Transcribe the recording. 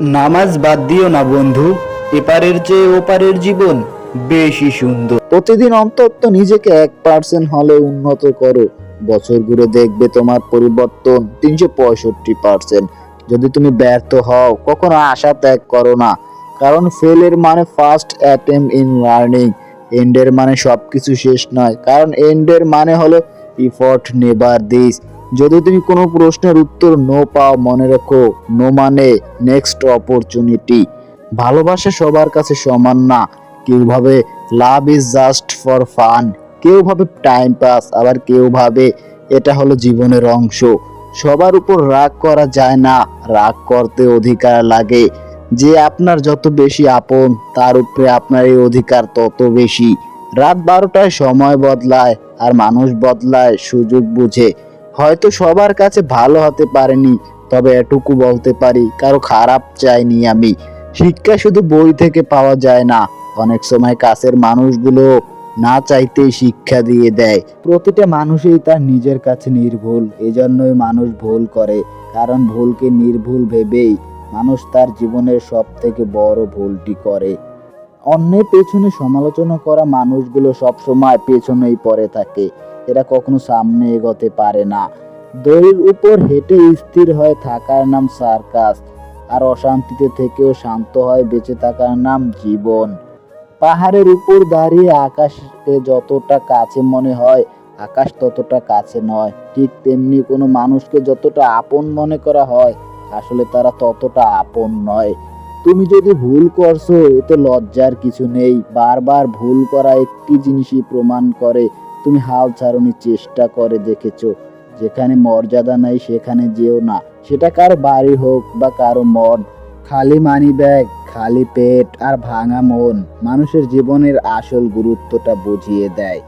নামাজ বাদ দিও না বন্ধু, এপারের চেয়ে ওপারের জীবন বেশি সুন্দর। প্রতিদিন অন্তত নিজেকে এক পার্সেন্ট হলে উন্নত করো। বছর ঘুরে দেখবে তোমার পরিবর্তন তিনশো পঁয়ষট্টি পার্সেন্ট যদি তুমি ব্যর্থ হও, কখনো আশা ত্যাগ করো না। কারণ ফেলের মানে ফার্স্ট অ্যাটেম্প ইন লার্নিং এন্ডের মানে সব কিছু শেষ নয়। কারণ এন্ডের মানে হলো ইফর্ট নেবার দিস যদি তুমি কোনো প্রশ্নের উত্তর নো পাও, মনে রেখো নো মানে নেক্সট অপরচুনিটি ভালোবাসা সবার কাছে সমান না। কেউ ভাবে love is just for fun কেউ ভাবে টাইম পাস আবার কেউ ভাবে এটা হলো জীবনের অংশ। সবার উপর রাগ করা যায় না। রাগ করতে অধিকার লাগে। যে আপনার যত বেশি আপন, তার উপরে আপনার এই অধিকার তত বেশি। রাত বারোটায় সময় বদলায়, আর মানুষ বদলায়, সুযোগ বুঝে। হয়তো সবার কাছে ভালো হতে পারেনি, তবে এটুকু বলতে পারি, কারও খারাপ চাইনি আমি। শিক্ষা শুধু বই থেকে পাওয়া যায় না, অনেক সময় কাছের মানুষগুলো না চাইতেই শিক্ষা দিয়ে দেয়। প্রতিটা মানুষই তার নিজের কাছে নির্ভুল, এজন্যই মানুষ ভুল করে, কারণ ভুলকে নির্ভুল ভেবেই মানুষ তার জীবনের সব থেকে বড় ভুলটি করে। অন্যের পেছনে সমালোচনা করা মানুষগুলো সব সময় পেছনেই পড়ে থাকে। এরা কখনো সামনে এগোতে পারে না। দড়ির উপর হেঁটে স্থির হয়ে থাকার নাম সার্কাস, আর অশান্তিতে থেকেও শান্ত হয় বেঁচে থাকার নাম জীবন। পাহাড়ের উপর দাঁড়িয়ে আকাশকে যতটা কাছে মনে হয়, আকাশ ততটা কাছে নয়। ঠিক তেমনি কোনো মানুষকে যতটা আপন মনে করা হয়, আসলে তারা ততটা আপন নয়। তুমি যদি ভুল করছ এতে লজ্জার কিছু নেই। বারবার ভুল করা একটি জিনিসই প্রমাণ করে। তুমি হাল ছাড়ানোর চেষ্টা করে দেখেছ। যেখানে মর্যাদা নাই, সেখানে যেও না। সেটা কারও বাড়ি হোক বা কারও মদ খালি মানি ব্যাগ, খালি পেট আর ভাঙা মন। মানুষের জীবনের আসল গুরুত্বটা বুঝিয়ে দেয়।